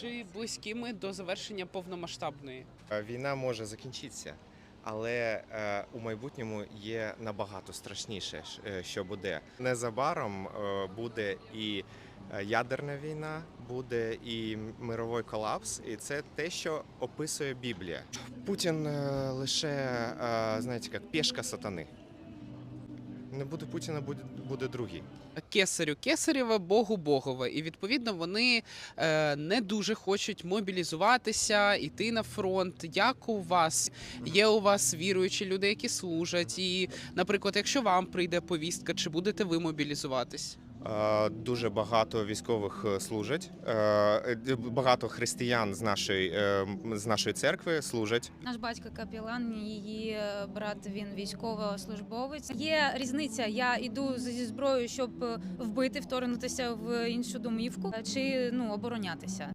чи близькими до завершення повномасштабної? Е, Війна може закінчитися, але е, у майбутньому є набагато страшніше, е, що буде. Незабаром буде і ядерна війна, буде і мировий колапс, і це те, що описує Біблія. Путін лише знаєте, як пішка сатани. Не буде Путіна, буде, буде другий. Кесарю Кесарєва, Богу Богове. І відповідно вони е, не дуже хочуть мобілізуватися, йти на фронт. Як у вас є у вас віруючі люди, які служать? І, наприклад, якщо вам прийде повістка, чи будете ви мобілізуватись? Е, Дуже багато військових е, служать. е, Багато християн з нашої, з нашої церкви служать. Наш батько капілан, її брат він військовослужбовець. Є різниця. Я йду зі зброєю, щоб вбити, вторгнутися в іншу домівку, чи ну оборонятися.